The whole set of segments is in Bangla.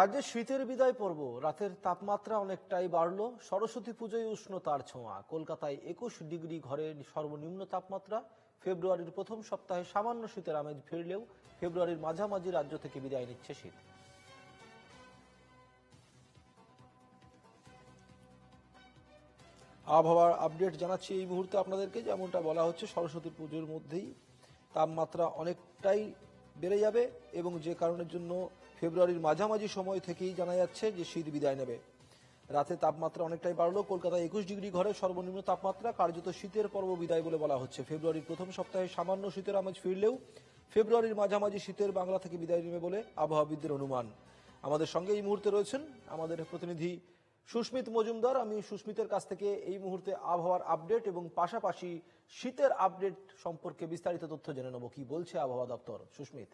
রাজ্যে শীতের বিদায় পর্ব। রাতের তাপমাত্রা অনেকটাই বাড়ল। সরস্বতী পুজোয় উষ্ণতার ছোঁয়া। কলকাতায় একুশ ডিগ্রি ঘরে সর্বনিম্ন তাপমাত্রা। ফেব্রুয়ারির প্রথম সপ্তাহে সামান্য শীতের আমেজ ফিরলেও ফেব্রুয়ারির মাঝামাঝি রাজ্য থেকে বিদায় নিচ্ছে শীত। আবহাওয়ার আপডেট জানাচ্ছি এই মুহূর্তে আপনাদেরকে। যেমনটা বলা হচ্ছে, সরস্বতী পুজোর মধ্যেই তাপমাত্রা অনেকটাই বেড়ে যাবে এবং যে কারণের জন্য ফেব্রুয়ারির মাঝামাঝি সময় থেকেই জানা যাচ্ছে যে শীত বিদায় নেবে। রাতে তাপমাত্রা অনেকটাই বাড়লো। কলকাতায় একুশ ডিগ্রি ঘরে সর্বনিম্ন তাপমাত্রা, কার্যত শীতের পর্ব বিদায় বলে বলা হচ্ছে। ফেব্রুয়ারির প্রথম সপ্তাহে সামান্য শীতের আমেজ ফিরলেও ফেব্রুয়ারির মাঝামাঝি শীতের বাংলা থেকে বিদায় নেবে বলে আবহাওয়াবিদদের অনুমান। আমাদের সঙ্গে এই মুহূর্তে রয়েছেন আমাদের প্রতিনিধি সুস্মিত মজুমদার। আমি সুস্মিতের কাছ থেকে এই মুহূর্তে আবহাওয়ার আপডেট এবং পাশাপাশি শীতের আপডেট সম্পর্কে বিস্তারিত তথ্য জেনে নেব। কি বলছে আবহাওয়া দপ্তর? সুস্মিত।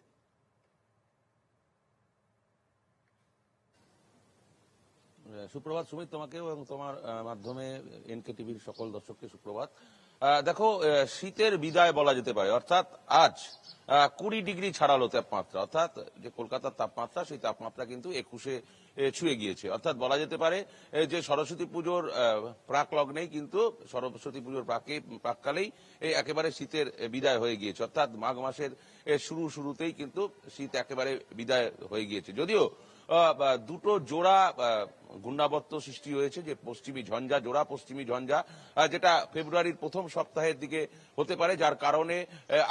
সুপ্রভাত সুমিত তোমাকেও এবং তোমার মাধ্যমে এনকে টিভির সকল দর্শককে সুপ্রভাত। দেখো শীতের বিদায় বলা যেতে পারে। অর্থাৎ আজ কুড়ি ডিগ্রি ছাড়ালো তাপমাত্রা, অর্থাৎ যে কলকাতার তাপমাত্রা, সেই তাপমাত্রা কিন্তু একুশে ছুঁয়ে গিয়েছে। অর্থাৎ বলা যেতে পারে যে সরস্বতী পুজোর প্রাক লগ্নেই কিন্তু সরস্বতী পুজোর প্রাকে, প্রাককালেই একেবারে শীতের বিদায় হয়ে গিয়েছে। অর্থাৎ মাঘ মাসের শুরু শুরুতেই কিন্তু শীত একেবারে বিদায় হয়ে গিয়েছে। যদিও দুটো জোড়া ঘূর্ণাবর্ত সৃষ্টি হয়েছে, যে পশ্চিমী ঝঞ্ঝা, জোড়া পশ্চিমী ঝঞ্ঝা যেটা ফেব্রুয়ারির প্রথম সপ্তাহের দিকে হতে পারে, যার কারণে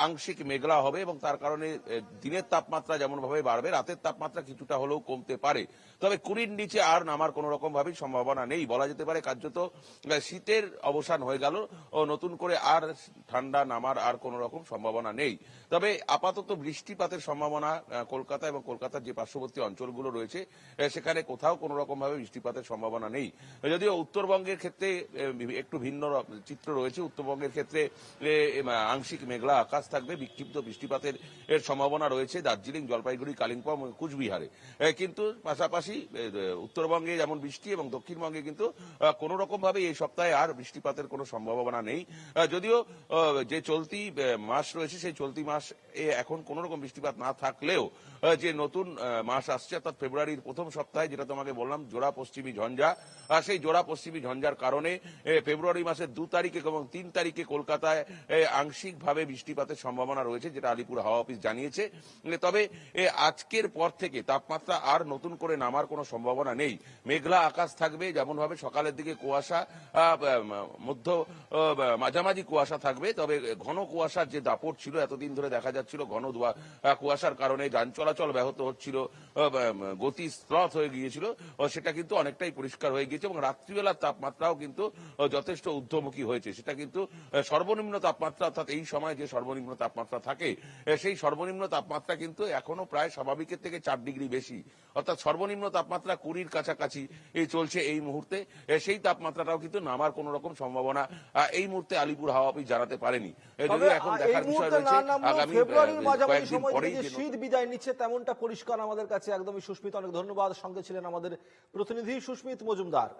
আংশিক মেঘলা হবে এবং তার কারণে দিনের তাপমাত্রা যেমন ভাবে বাড়বে, রাতের তাপমাত্রা কিছুটা হলেও কমতে পারে। তবে কুড়ির নিচে আর নামার কোন রকম ভাবেই সম্ভাবনা নেই। বলা যেতে পারে কার্যত শীতের অবসান হয়ে গেল ও নতুন করে আর ঠান্ডা নামার আর কোন রকম সম্ভাবনা নেই। তবে আপাতত বৃষ্টিপাতের সম্ভাবনা কলকাতা এবং কলকাতার যে পার্শ্ববর্তী অঞ্চলগুলো রয়েছে সেখানে কোথাও কোনো রকম ভাবে বৃষ্টিপাতের সম্ভাবনা নেই। যদিও উত্তরবঙ্গের ক্ষেত্রে একটু ভিন্ন চিত্র রয়েছে। উত্তরবঙ্গের ক্ষেত্রে আংশিক মেঘলা আকাশ থাকবে, বিক্ষিপ্ত বৃষ্টিপাতের এর সম্ভাবনা রয়েছে দার্জিলিং, জলপাইগুড়ি, কালিম্পং কুচবিহারে। কিন্তু পাশাপাশি উত্তরবঙ্গে যেমন বৃষ্টি এবং দক্ষিণবঙ্গে কিন্তু কোন রকম ভাবে এই সপ্তাহে আর বৃষ্টিপাতের কোনো সম্ভাবনা নেই। যদিও যে চলতি মাস রয়েছে, সেই চলতি মাস এ এখন কোন রকম বৃষ্টিপাত না থাকলেও যে নতুন মাস আসছে, অর্থাৎ ফেব্রুয়ারির প্রথম সপ্তাহে, যেটা তোমাকে বললাম, জোড়া পশ্চিমী ঝঞ্ঝা। আর সেই জোড়া পশ্চিমী ঝঞ্ঝার কারণে ফেব্রুয়ারি মাসের দু তারিখে এবং তিন তারিখে কলকাতায় আংশিকভাবে বৃষ্টিপাতের সম্ভাবনা রয়েছে, যেটা আলিপুর হাওয়া অফিস জানিয়েছে তবে আজকের পর থেকে তাপমাত্রা আর নতুন করে নামার কোনো সম্ভাবনা নেই। মেঘলা আকাশ থাকবে যেমন ভাবে সকালের দিকে কুয়াশা মধ্য মাঝামাঝি কুয়াশা থাকবে, তবে ঘন কুয়াশার যে দাপট ছিল, এতদিন ধরে দেখা যাচ্ছিল ঘন ধোয়া- কুয়াশার কারণে যান চলাচল ব্যাহত হচ্ছিল গতি স্লথ হয়ে গিয়েছিল সেটা কিন্তু অনেকটাই পরিষ্কার হয়ে গিয়েছে এবং রাত্রিবেলার তাপমাত্রাও কিন্তু যথেষ্ট ঊর্ধ্বমুখী হয়েছে। সেটা কিন্তু সর্বনিম্ন তাপমাত্রা, অর্থাৎ এই সময় যে সর্বনিম্ন তাপমাত্রা থাকে সেই সর্বনিম্ন তাপমাত্রা কিন্তু এখনও প্রায় স্বাভাবিকের থেকে চার ডিগ্রি বেশি। অর্থাৎ সর্বনিম্ন তাপমাত্রা কুড়ির কাছাকাছি এই চলছে এই মুহূর্তে। সেই তাপমাত্রাটাও কিন্তু নামার কোন রকম সম্ভাবনা এই মুহূর্তে আলিপুর হাওয়া অফিস জানাতে পারেনি। যদিও এখন দেখার বিষয় রয়েছে আগামী কয়েকদিন পরেই শীত বিদায় নিচ্ছে তেমনটা পরিষ্কার আমাদের কাছে একদমই সুস্মিত। অনেক ধন্যবাদ। সঙ্গে ছিলেন আমাদের প্রতিনিধি সুস্মিত মজুমদার।